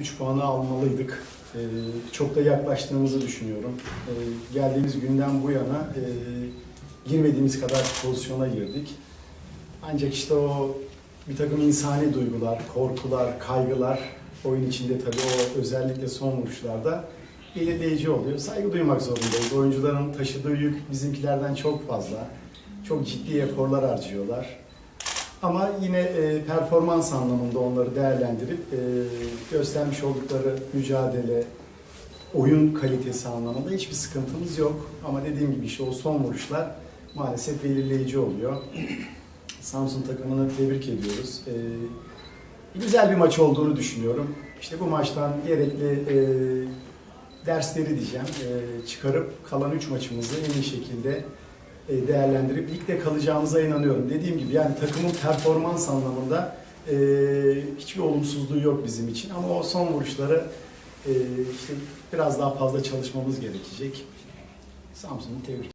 3 puanı almalıydık. Ee, çok da yaklaştığımızı düşünüyorum. Ee, geldiğimiz günden bu yana e, girmediğimiz kadar pozisyona girdik. Ancak işte o bir takım insani duygular, korkular, kaygılar oyun içinde tabii o özellikle son vuruşlarda belirleyici oluyor. Saygı duymak zorundayız. Oyuncuların taşıdığı yük bizimkilerden çok fazla. Çok ciddi eforlar harcıyorlar. Ama yine e, performans anlamında onları değerlendirip e, göstermiş oldukları mücadele, oyun kalitesi anlamında hiçbir sıkıntımız yok. Ama dediğim gibi işte o son vuruşlar maalesef belirleyici oluyor. Samsun takımını tebrik ediyoruz. E, güzel bir maç olduğunu düşünüyorum. İşte bu maçtan gerekli e, dersleri diyeceğim e, çıkarıp kalan 3 maçımızı en iyi şekilde değerlendirip ligde kalacağımıza inanıyorum. Dediğim gibi yani takımın performans anlamında e, hiçbir olumsuzluğu yok bizim için ama o son vuruşları e, işte biraz daha fazla çalışmamız gerekecek. Samsun'u tebrik